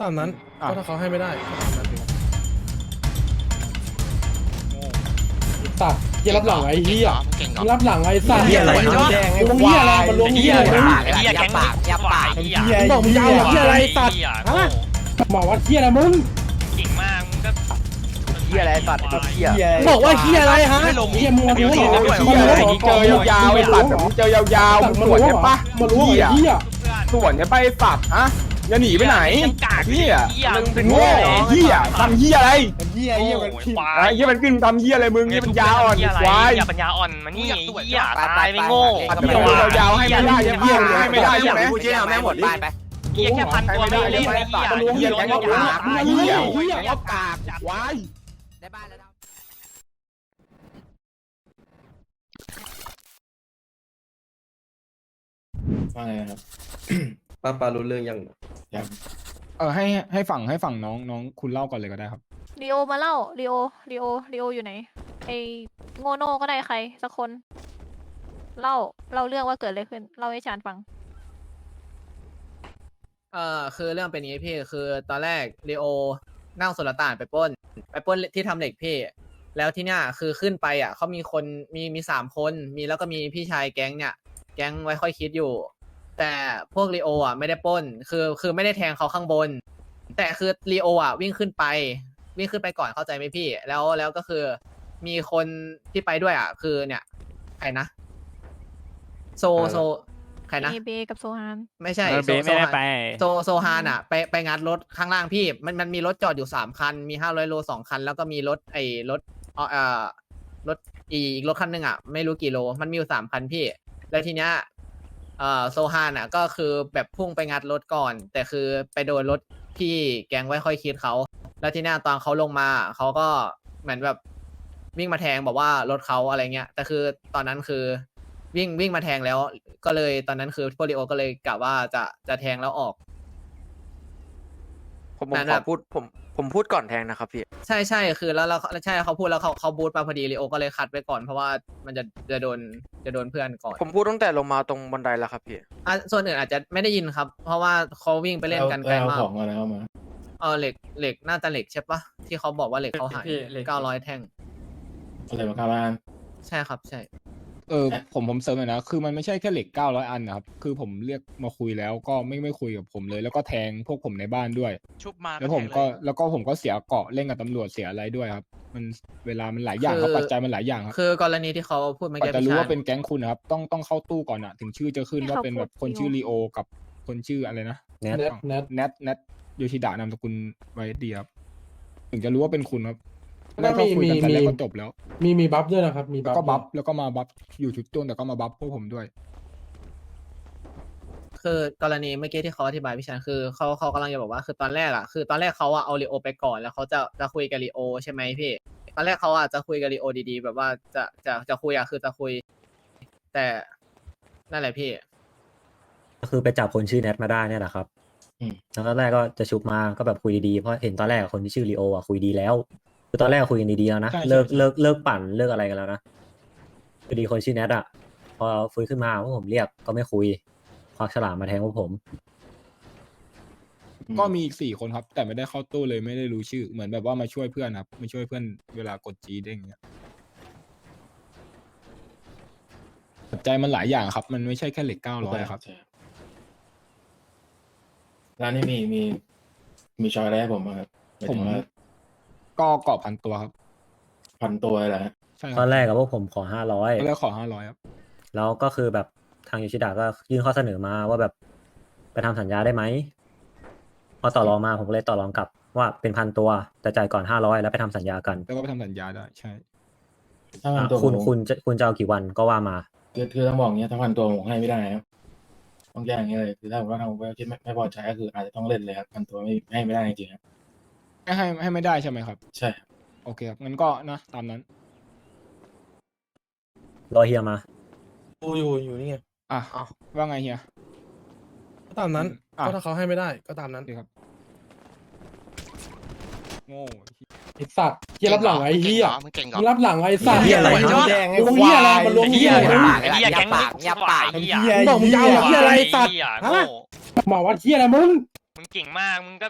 ตามนั้นอะ ก็ถ้าเขาให้ไม่ได้ก็ตามนั้นดีกว่าสัตว์เหี้ยรับหลังไอ้เหี้ยมึงเก่งเหรอรับหลังไอ้สัตว์เหี้ยอะไรมึงน้ำแดงไอ้เหี้ยอะไรมันลงไอ้เหี้เหี้ยยอะไรปากไอ้เหี้ยแก๊งปากอย่าปากไอ้เหี้ยมึงบอกมึงจะเอาเหี้ยอะไรสัตว์ฮะบอกว่าเหี้ยอะไรมึงเก่งมากมึงก็เหี้ยอะไรสัตว์ไอ้เหี้ย บอกว่าเหี้ยอะไรฮะเหี้ยมึงมารู้เหรอเหี้ยอะไรอย่างงี้เจอยาวๆไอ้สัตว์มึงเจอยาวๆมึงสวนใช่ปะมารู้เหรอเหี้ยเพื่อนสวนใช่ปะไอ้สัตว์ฮะ อย่าหนีไปไหนยังกากเหี้ยเหี้ยมึงเป็นโง่เหี้ยทำเหี้ยอะไรเหี้ยเหี้ยมันผิดควาไอ้ยเหี้ยมันขึ้นทำเหี้ยอะไรมึงเหี้ยมันยาวอ่อนเหี้ยอะไรควายเหี้ยปัญญาอ่อนมานี่เหี้ยตายไม่โง่ปัดเดียวยาวๆให้ไม่ได้ใช่ปะให้ไม่ได้ใช่ไหมกูเชื่อแม่งหมดไปไปเหี้ยแค่พันตัวไม่เล่นไอ้เหี้ยเหี้ยแก๊งกากเหี้ยเหี้ยแก๊งกากควายได้บ้านแล้วว่าไงครับ ป้าปารู้เรื่องยังเออให้ให้ฝั่งให้ฝั่งน้องน้องคุณเล่าก่อนเลยก็ได้ครับ ลีโอมาเล่าลีโอลีโอลีโออยู่ไหนไอโง่โน่ก็ได้ใครสักคน เล่าเล่าเรื่องว่าเกิดอะไรขึ้น เล่าให้ชานฟัง เอ่อคือเรื่องเป็นอย่างนี้พี่คือตอนแรกลีโอนั่งสุลต่านไปปล้น ไปปล้นที่ทำเหล็กพี่ แล้วที่เนี้ยคือขึ้นไปอะเขามีคนมีมีสามคนมีแล้วก็มีพี่ชายแก๊งเนี่ย แก๊งไว้ค่อยคิดอยู่ แต่พวกลีโออะไม่ได้ปล้น คือคือไม่ได้แทงเขาข้างบน แต่คือลีโออะวิ่งขึ้นไป วิ่งขึ้นไปก่อนเข้าใจไหมพี่ แล้วแล้วก็คือ มีคนที่ไปด้วยอะ คือเนี่ยใครนะ โซโซใครนะ เอเบกับโซฮาน ไม่ใช่เออโซเบไม่ได้โซฮานไป โซโซฮานอะ ไปไปงัดรถข้างล่างพี่ มันมันมีรถจอดอยู่สามคัน มีห้าร้อยโลสองคัน แล้วก็มีรถไอ้รถเอ่อเอ่อรถอีอีกรถคันหนึ่งอะ ไม่รู้กี่โล มันมีอยู่สามคันพี่ แล้วทีเนี้ย เอ่อโซฮานอะ ก็คือแบบพุ่งไปงัดรถก่อน แต่คือไปโดนรถพี่แกงไว้ค่อยคิดเขา แล้วทีเนี้ยตอนเขาลงมาเขาก็เหมือนแบบวิ่งมาแทงบอกว่ารถเขาอะไรเงี้ย แต่คือตอนนั้นคือวิ่งวิ่งมาแทงแล้ว ก็เลยตอนนั้นคือโปลิโอก็เลยกะว่าจะจะแทงแล้วออก ผมผมนั่นขแบอบพูดผม ผมพูดก่อนแทงนะครับพี่ ใช่ใช่คือแล้วเราใช่เขาพูดแล้วเขาเขาบูทมาพอดีลีโอก็เลยคัดไว้ก่อนเพราะว่ามันจะจะโดนจะโดนเพื่อนก่อนผมพูดตั้งแต่ลงมาตรงบันไดแล้วครับพี่อะส่วนอื่นอาจจะไม่ได้ยินครับ เพราะว่าเขาวิ่งไปเล่นกันไกลเอามากของมาแล้วมาเออเหล็กเหล็กน่าจะเหล็กใช่ปะที่เขาบอกว่าเหล็กเขาหายพี่เหล็กเก้าร้อยแท่งอะไรมาการานใช่ครับใช่ เออผมผมเสริมหน่อยนะ คือมันไม่ใช่แค่เหล็กเก้าร้อยอันนะครับ คือผมเรียกมาคุยแล้วก็ไม่ไม่คุยกับผมเลย แล้วก็แทงพวกผมในบ้านด้วย ชุบมาแล้วผมก็แล้วก็ผมก็เสียเกาะเล่นกับตำรวจเสียอะไรด้วยครับ มันเวลามันหลายอย่างครับปัจจัยมันหลายอย่างครับคือกรณีที่เขาพูดเมื่อกว่ากี้จะรู้พี่ชว่าเป็นแก๊งคุณนะครับ ต้องต้องเข้าตู้ก่อนอะถึงชื่อจะขึ้นที่ว่าเขาเป็นแบบพูดคนชื่ออยู่ลีโอกับคนชื่ออะไรนะแนทแนทแนท แนทแนทโยชิดะนามสกุลไว้ดีครับถึงจะรู้ว่าเป็นคุณครับ แล้แล้ววก็มีคุยกันมีแต่แรกมีก็จบแล้ว มีมีบัฟด้วยนะครับ มีแล้วบัฟก็บัฟแล้วก็มาบัฟอยู่ชุดต้นแต่ก็มาบัฟพวกผมด้วย คือกรณีเมื่อกี้ที่เขาอธิบายพี่ชันคือเขาเขากำลังจะบอกว่าคือตอนแรกอะคือตอนแรกเขาอะเอาลีโอไปก่อนแล้วเขาจะจะคุยกับลีโอใช่ไหมพี่ตอนแรกเขาอะจะคุยกับลีโอดีๆ แบบว่าจะจะจะคุยอะคือจะคุย แต่นั่นแหละพี่ก็คือไปจับคนชื่อแนทมาได้เนี่ยแหละครับอืมแล้วก็แรกก็จะชุบมาก็แบบคุยดีๆเพราะเห็นตอนแรกคนที่ชื่อลีโออะคุยดีแล้ว คือตอนแรกคุยกันดีๆแล้วนะใช่ใช่ เลิกใช่เลิกเลิกปั่นเลิกอะไรกันแล้วนะพอดีคนชื่อแนทอะพอฟื้นขึ้นมาพวกผมเรียกก็ไม่คุยควักฉลามมาแทงพวกผม ก็มีอีกสี่คนครับ แต่ไม่ได้เข้าตู้เลยไม่ได้รู้ชื่อ เหมือนแบบว่ามาช่วยเพื่อนครับมาช่วยเพื่อนเวลากดจีเด้งเงี้ยปัจจัยมันหลายอย่างครับ มันไม่ใช่แค่เหล็กเก้าร้อยครับใช่ร้านนี้มีมีมีช็อกโกแลตให้ผมบ้างครับหายผมถึงว่า ก็เกาะพันตัวครับพันตัวเลยแหละตใช่ครัอบนแรกกับพวกผมขอห้าร้อยตอนแรกขอห้าร้อยครับแล้วก็คือแบบทางโยชิดะก็ยื่นข้อเสนอมาว่าแบบไปทำสัญญาได้ไหมพอต่อรองมาผมก็เลยต่อรองกลับว่าเป็นพันตัวแต่จ่ายก่อนห้าร้อยแล้วไปทำสัญญากันแล้วก็ไปทำสัญญาได้ใช่ ถ้าพันอะตัวคุณผมคุณจะคุณจะเอากี่วันก็ว่ามา คือคือต้องบอกอย่างเงี้ยถ้าพันตัวผมให้ไม่ได้ครับต้องแยกอย่างเงี้ยเลยคือถ้าผมว่าทางผมคิดไม่ไม่พอใจก็คืออาจจะต้องเล่นเลยครับพันตัวไม่ให้ไม่ได้จริงๆครับ ให้ให้ให้ไม่ได้ใช่ไหมครับ ใช่ครับโอเคครับงั้นก็นะตามนั้น รอเฮียมา กูอยู่อยู่นี่ไงอะว่าไงเฮีย ก็ตามนั้นอะ ก็ถ้าเขาให้ไม่ได้ก็ตามนั้นดีครับโง่ไอ้สัตว์เหี้ยรับหลังไอ้เหี้ยมึงเก่งเหรมึองรับหลังไอ้สัตว์เหี้ยอะไรมึงน้ำแดงไอ้ลงเหี้ยอะไรมันลงเหี้เหี้ยยอะไรอะไรไอ้เหี้ยแก๊งอย่าปากอย่าปากไอ้เหี้ยเหี้ยมึงบอกมึงจะเอาเหี้ยอะไรสัตว์เหี้ยฮะโง่บอกว่าเหี้ยอะไรมึง มึงเก่งมาก มึงก็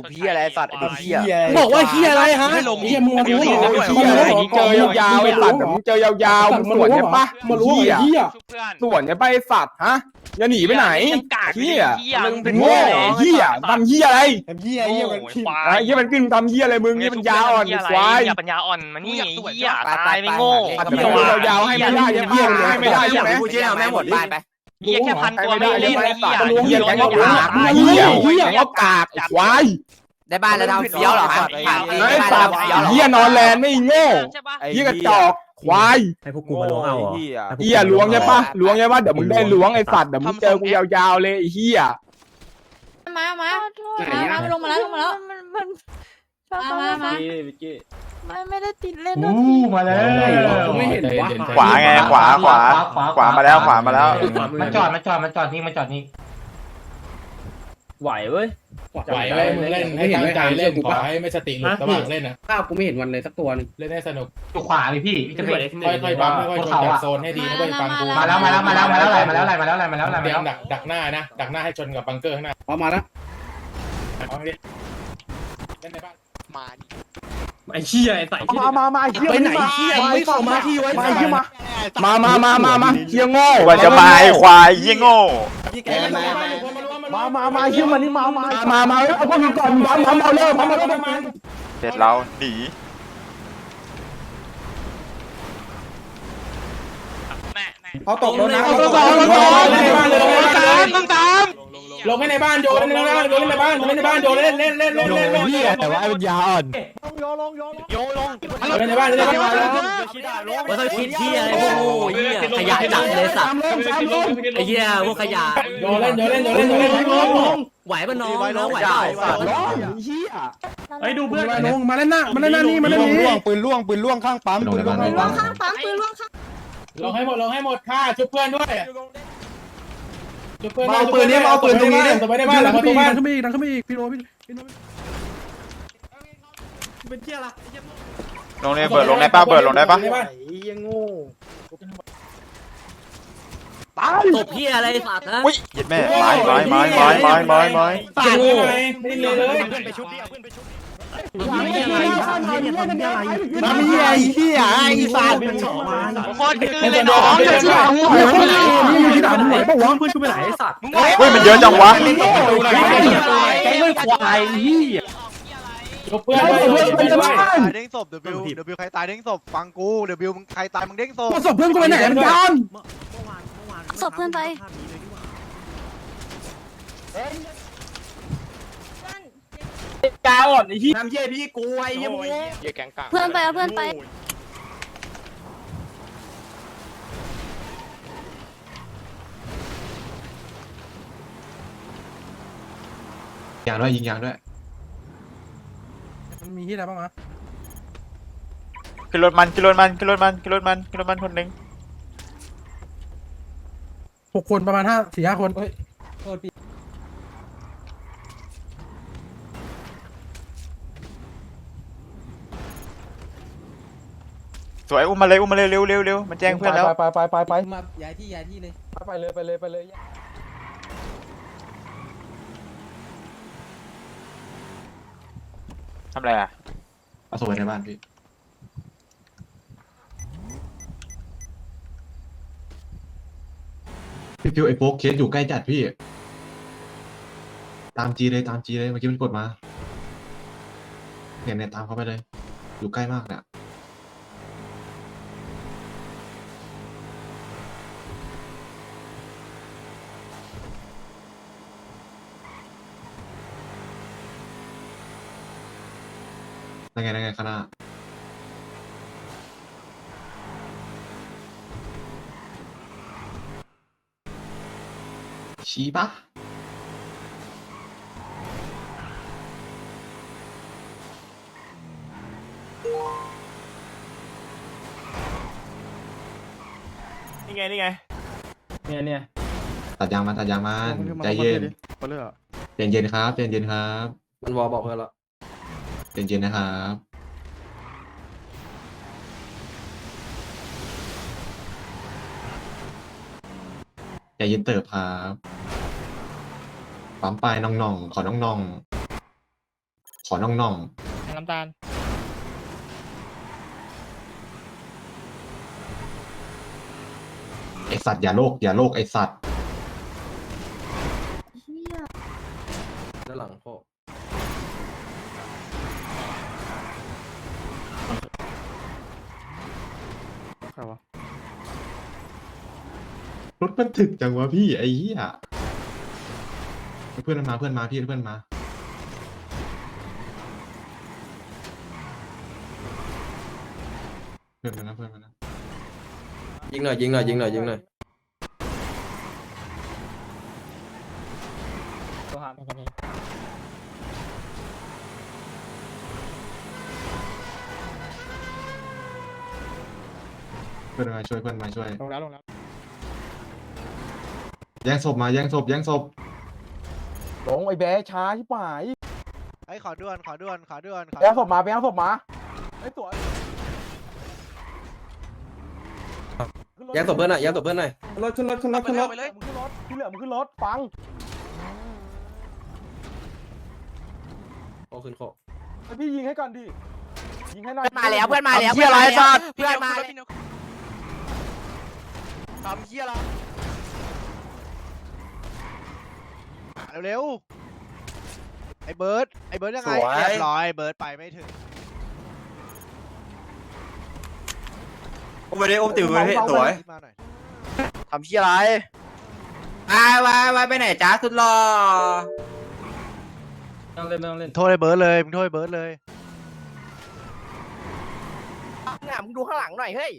ถูกเหี้ยอะไรสัตว์ไอ้เด็กเหี้ยบอกว่าเฮียอะไรฮะเฮียมึงมารู้เหรอเฮียอะไรนี่เจอยาวๆไอ้สัตว์มึงเจอยาวๆมึงสวนใช่ปะมารู้เหรอเฮียชุบเพื่อนสวนใช่ปะไอ้สัตว์ฮะอย่าหนีไปไหนยังกากอยู่เฮีเลยยเหี้ยมึงเป็นโง่เฮียทำเฮียอะไรเฮียเฮียมันพิมพ์ควาไอ้เฮียมันขึ้นทำเฮียอะไรมึงนี่มันยาวอ่อนเหี้ยอะไรควายเหี้ยปัญญาอ่อนมานี่เหี้ยไปตายไปไม่โง่ไปปัดตัวยาวๆให้ไม่ได้ใช่ปะให้ไม่ได้ใช่ไหมกูเชื่อแม่งหมดบ้านไป เหี้ยแค่พันตัวไม่เล่นไอ้เหี้ยเฮียแกงก็กากตายเฮียเฮียแกงก็กากไอ้ควายได้บ้านแล้วทำเฟี้ยวเหรอฮะถามจริงไอ้ได้บ้านสัแล้ตวว์เฟี้ยวเหรอเฮียนอนแลนด์ไม่โง่ใช่ปะเฮียกระจอกควายให้พวกกูมาล้วงเอาเหรอให้พวกกูเฮียล้วงใช่ปะล้วงใช่ปะเดี๋ยวมึงได้ล้วงไอ้สัตว์เดี๋ยวมึงเจอกูยาวๆเลยไอ้เฮียมามาไหนอะมาลงมาแล้วลงมาแล้ว มันมันมามามาไม่ไม่ได้ติดเล่นด้วยมาแล้วไม่เห็นวะ ขวาไงขวาขวา ขวามาแล้วขวามาแล้วมาจอดมาจอดมาจอดนี่มาจอดนี่ไหวเว้ย ไหวไว้มึงเล่นให้ตั้งใจเล่นขอให้ไม่สติหลุดระหว่างเล่นนะข้าวกูไม่เห็นวันเลยสักตัวนึงเล่นให้สนุกอยู่ขวาเลยพี่จะเป็นค่อยๆบัมค่อยๆชนจากโซนให้ดีนะเว้ยฟังกูมาแล้วมาแล้วมาแล้วมาแล้วอะไรมาแล้วอะไรมาแล้วอะไรมาแล้วอะไรเตรียมามแล้วดักดักหน้านะดักหน้าให้ชนกับบังเกอร์ข้างหน้าพอมาแล้วเอาดิเล่นในบ้าน ไอ้เหี้ยไอ้ใส่มามามาเฮียไปไหนเฮียไม่เข้ามาที่ไว้มาเฮียมามามามามามาเฮียโง่ว่าจะมาไอ้ควายยี่โง่มามามาเฮียมานี่มามามามาเอาพวกมึงก่อนบัมบัมเอาเร็วบัมเอาเร็วบัมมาเด็ดเราหนีแม่แม่เอาตกแล้วนะเอาตัวต่อเอาตัวต่อเล่นในบ้านเลยลงในบ้านต้องตาม ลงให้ในบ้านโยนเล่นในบ้านโยนเล่นในบ้านโยนเล่นในบ้านโยนเล่นเล่นเล่นเล่นเล่นเล่นเฮียแต่ว่าไอ้ปัญญาอ่อนโยนเล่นในบ้านเล่นในบ้านไม่เคยคิดเฮียอะไรพวกโง่เฮียขยะจังเลยสัตว์ไอ้เฮียพวกขยะโยนเล่นโยนเล่นโยนเล่นโยนเล่นไหวปะน้องน้องไหวเปล่าเฮียไอ้ดูเพื่อนมาลงมาเล่นหน้ามาเล่นหน้านี่มาเล่นนี่ล่วงปืนล่วงปืนล่วงข้างปั๊มปืนล่วงข้างปั๊มข้างปั๊มปืนล่วงข้างลงให้หมดลงให้หมดฆ่าชุบเพื่อนด้วย ชุบเพื่อนเอาปืนนี้เอาปืนตรงนี้ดิตัวไปในบ้านหลังประตูบ้านขึ้นไปอีกดันขึ้นไปอีกพี่โรพี่พี่โรเป็นเที่ยละลงในเบิร์ดลงในป้าเบิร์ดลงได้ปะตบเฮียอะไรสัตว์นะอุ้ยเหยียดแม่ไม้ไม้ไม้ไม้ไม้ไม้ไม้ตายเลยไม่ได้เลย มามีไอ้เฮียไอ้สัตว์โคตรคือเลยน้องเดี๋ยวนี่อยู่ที่ด่านไหนปะวะเพื่อนกูไปไหนไอ้สัตว์มึงเฮ้ยมันเยอะจังวะแกงเลยควายเฮียเพื่อนด้วยชุบเพื่อนด้วยตายเด้งศพเดบิวเดบิวใครตายเด้งศพฟังกูเดบิวมึงใครตายมึงเด้งศพศพเพื่อนกูไปไหนมันกันศพเพื่อนไป อ่อนไอ้เหี้ยน้ำเยี่ยพี่กูไอ้เยี่ยมึงเพื่อนไปเอาเพื่อนไป ยางด้วยยิงยางด้วยมันมีที่อะไรบ้างวะขึ้นรถมันขึ้นรถมันขึ้นรถมันขึ้นรถมันขึ้นรถมันคนหนึ่งหกคนประมาณห้าสี่ห้าคนเฮ้ย สวยอุ้มมาเลยอุ้มมาเลยเร็วเร็วเร็วมันแจ้งเพื่อนแล้วไปไปไปไปมาย้ายที่ย้ายที่เลยไปเลยไปเลยไปเลยทำอะไรอะเอาส่งไปในบ้านพี่พี่พิวไอ้โป๊กเคสอยู่ใกล้จัดพี่ ตามจีเลยตามจีเลยเมื่อกี้มันกดมาเนี่ยเนี่ยตามเขาไปเลย อยู่ใกล้มากเนี่ย นั่นไงนั่นไงข้างหน้าชี้ปะนี่ไง นี่ไง เนี่ยเนี่ยตัดยางมันตัดยางมันใจเย็นใจเย็นครับใจเย็นครับ มันวอบอกเพื่อนแล้ว ใจเย็นนะครับใจเย็นเติบครับปั๊มไปน้องๆ ขอน้องๆ ขอน้องน้ำตาลๆไอสัตว์อย่าโลกอย่าโลกไอสัตว์ ด้านหลังพ่อใครวะ รถ มันถึกจังวะพี่ไอ้เหี้ยเพื่อนมันมาเพื่อนมาพี่เพื่อนมา เพื่อนมันนะเพื่อนมันนะยิงหน่อยยิงหน่อยยิงหน่อยยิงหน่อยเพื่อนมาช่วยเพื่อนมาช่วยลงแล้วลงแล้ว แย่งศพมาแย่งศพแย่งศพลงไอ้แบ๊ช้าชิบหายไอ้ยขอด่วนขอด่วนขอด่วนขอไปเอาศพมาไปเอาศพมาไอ้สวยแย่งศพเพื่อนหน่อยแย่งศพเพื่อนหน่อยรถขึ้นรถขึ้นรถขึ้นรถมึงขึ้นรถที่เหลือมึงขึ้นรถฟังโอ้ขึ้นโคไอพี่ยิงให้ก่อนดิยิงให้หน่อยมาแล้วเพื่อนมาแล้วทำเหี้ยอะไรสัตว์เพื่อนมาแล้วทำเฮียอะไร เร็วๆไอ้เบิร์ดไอ้เบิร์ดยังไงเรียบร้อยเบิร์ดไปไม่ถึงอุ้มไปดิอุ้มติ๋วไปดิสวยมาหน่อยทำเชี่ยอะไรวายวายวายไปไหนจ้าสุดหล่อต้องเล่นต้องเล่นโทษไอ้เบิร์ดเลยมึงโทษไอ้เบิร์ดเลยเนี่ยมึงดูข้างหลังหน่อยเฮ้ย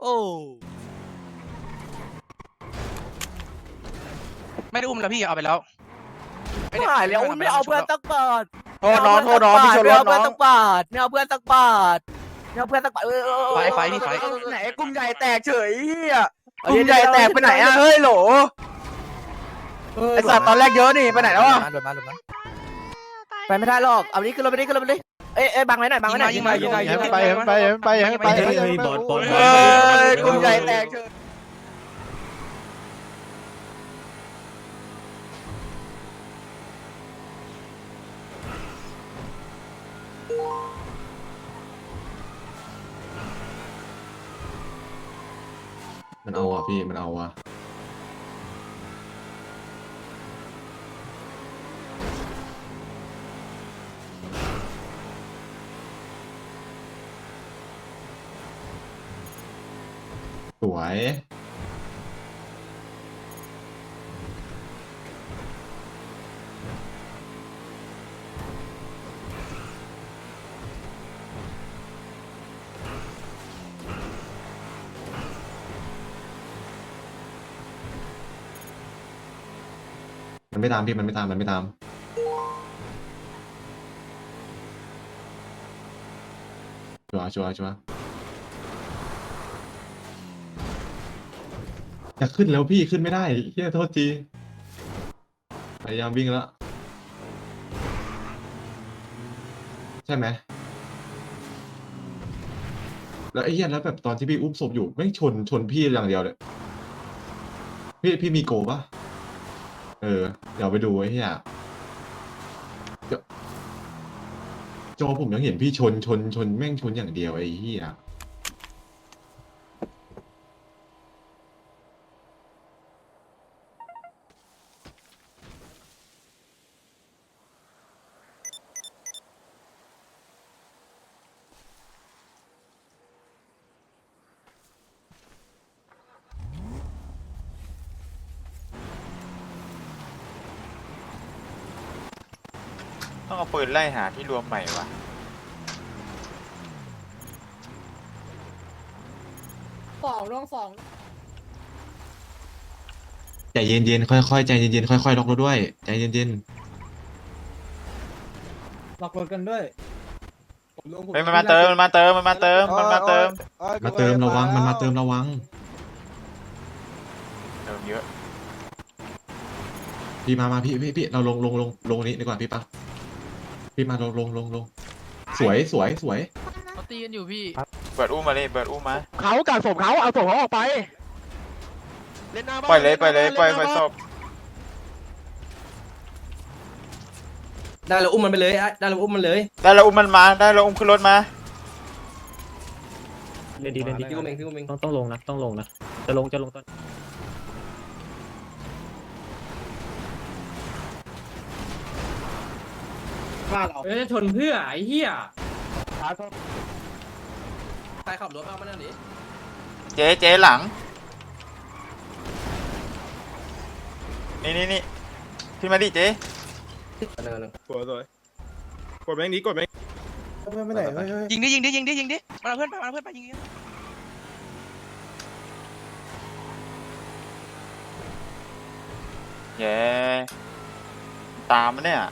โอ้ ไม่ได้อุ้มแล้วพี่เอาไปแล้วไม่หายแล้วไม่เอาเพื่อนสักบาทโทษน้องโทษน้องพี่ชนรถน้อง ไม่เอาเพื่อนสักบาทไม่เอาเพื่อนสักบาทไม่เอาเพื่อนสักบาทเออเออเออไฟไฟพี่ไฟไหนกลุ่มใหญ่แตกเฉยเฮียกลุ่มใหญ่แตกไปไหนอะเฮ้ยโหลไอสัตว์ตอนแรกเยอะนี่ไปไหนแล้วอะไปไม่ได้หรอก เอานี้ขึ้นรถไปดิขึ้นรถไปดิเอ้ยเอ้ยบังไว้หน่อยบังไว้หน่อยยิงหน่อยยิงหน่อยยิงหน่อยให้มันไปให้มันไปให้มันไปให้มันไปให้มันไปเฮ้ยบอดบอด เอ้ยกลุ่มใหญ่แตกเฉย มันเอาอะพี่ มันเอาอะสวย ไม่ตามพี่มันไม่ตามมันไม่ตาม ชัวร์ชัวร์ชัวร์จะขึ้นแล้วพี่ขึ้นไม่ได้เฮียโทษทีพยายามวิ่งแล้ว ใช่ไหมแล้วไอ้เหี้ยแล้วแบบตอนที่พี่อุ้มศพอยู่ไม่ชนชนพี่อย่างเดียวเลยพี่พี่มีโกปะ เออ เดี๋ยวไปดูไอ้เหี้ยเดี๋ยวจอผมยังเห็นพี่ชนชนชนแม่งชนอย่างเดียวไอ้เหี้ย ต้องเอาปืนไล่หาที่รวมใหม่วะสองร่วงสองใจเย็นๆ ค่อยๆ ใจเย็นๆ ค่อยๆ ล็อกรถด้วย ใจเย็นล็อกรถกันด้วยเฮ้ยมันมาเติมมันมาเติมมันมาเติมมันมาเติมอ้ยๆมาเติมระวัง มันมาเติมระวัง เติมเยอะพี่มามาพี่พี่พี่เราลงลงลงลงนี้ดีกว่าพี่ปะ พี่มาลงลงลงลงสวยสวยสวยเขาตีกันอยู่พี่เปิดอุ้มมาเลยเปิดอุ้มมา เขากัดศพเขาเอาศพเขาออกไปเล่นหน้าบ้านปล่อยเลยปล่อยเลยนหน้าปล่อยบ้านปล่อยศพได้แล้วอุ้มมันไปเลยไอ้ได้แล้วอุ้มมันเลยได้แล้วอุ้มมันมา ได้แล้วอุ้มขึ้นรถมาเล่นดีเล่นดีพี่อุ้มเองพี่อุ้มเองต้องต้องลงนะต้องลงนะจะลงจะลงตอน บ้านเราเอ้ยชนเพื่อไอ้เหี้ยใครขับรถเอามานั่นดิเจ๊เจ๊หลัง นี่นี่นี่ขึ้นมาดิเจ๊เนินกดเลยกดแม่งนี้กดแม่งไม่ไหนเฮ้ยยิงดิยิงดิยิงดิยิงดิมาเอาเพื่อนไปมาเอาเพื่อนไปยิงดิเย้ตามมันเนี่ย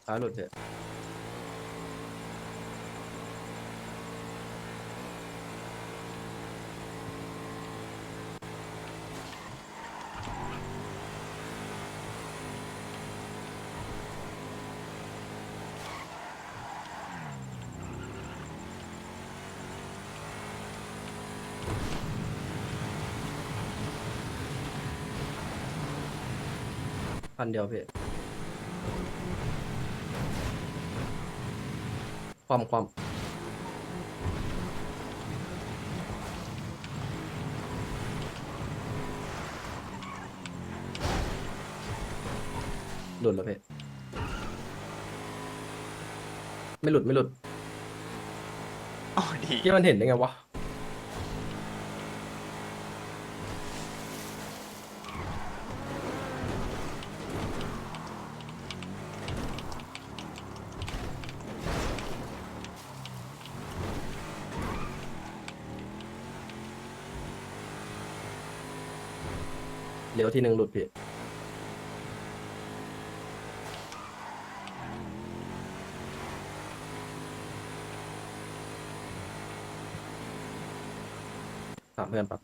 ขาหลุดเถอะพันเดียวพี่ ความความหลุดแล้วพี่ไม่หลุดไม่หลุดโอ้ดี ที่มันเห็นได้ไงวะ ทีหนึ่งหลุดพี่ถามเพื่อนปั๊บ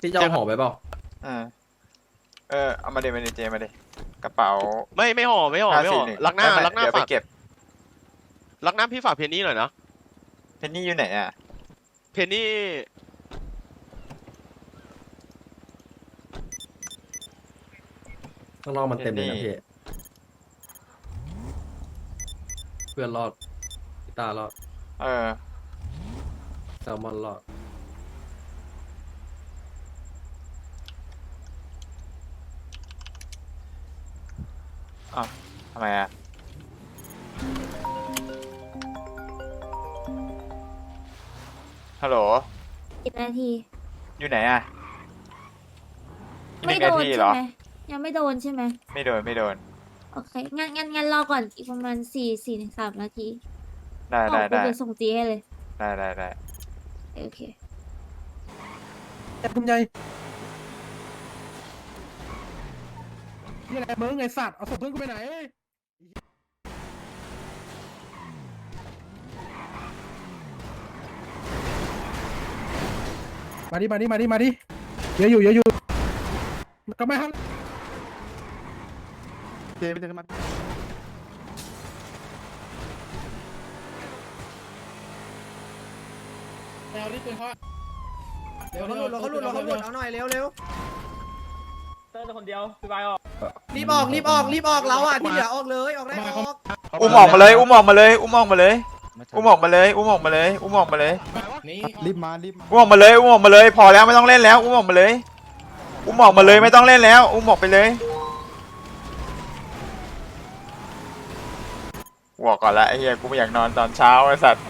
พี่จะเอาห่อไปเปล่าเออเออเอามาเดมาเดเจมาเดกระเป๋าไม่ไม่ห่อไม่ห่อไม่ห่อ541ลักหน้าไม่ไม่ลักหน้าเดี๋ยวไปฝากเก็บลักหน้าพี่ฝากเพนนี่หน่อยนะเพนนี่อยู่ไหนอะ เพนนี่ ข้างนอกมันเต็มเลยนะนี่พี่เพื่อนรอดพิตารอดเออ แซลมอนรอดทำไมอะ ฮัลโหล สิบนาที อยู่ไหนอะอีกหไม่นึ่งโดนานทีใช่เหรอ ไหม ยังไม่โดนใช่ไหมไม่โดนไม่โดน โอเค งั้นงั้นงั้นรอก่อนอีกประมาณสี่สี่ถึงสามนาทีได้ออได้กปุ๊บได้เดี๋ยวส่งจีให้เลย ได้ได้ได้โอเคคุณยายนี่อะไรมึงไอสัตว์ เอาศพเพื่อนกูไปไหนมาดิมาดิมาดิมาดิเยอะอยู่เยอะอยู่ก็ไม่ฮัน เจไปเจอกันมาเอาดิปืนเขาเร็วเขาหลุดเขาหลุดเขาหลุดเอาหน่อยเร็วเร็วเตอร์คนเดียวพี่บายออกรีบออกรีบออกรีบออกเราอะที่เหลือออกเลยออกได้ออกอุ้มออกมาเลย อุ้มออกมาเลย อุ้มออกมาเลยอุ้มออกมาเลยอุ้มออกมาเลยอุ้มออกมาเลยนี่รีบมารีบอุ้มออกมาเลยอุ้มออกมาเลย พอแล้วไม่ต้องเล่นแล้ว อุ้มออกมาเลย อุ้มออกมาเลยไม่ต้องเล่นแล้ว อุ้มออกไปเลย บอกก่อนละไอ้เหี้ยกูไม่อยากนอนตอนเช้าไอ้สัตว์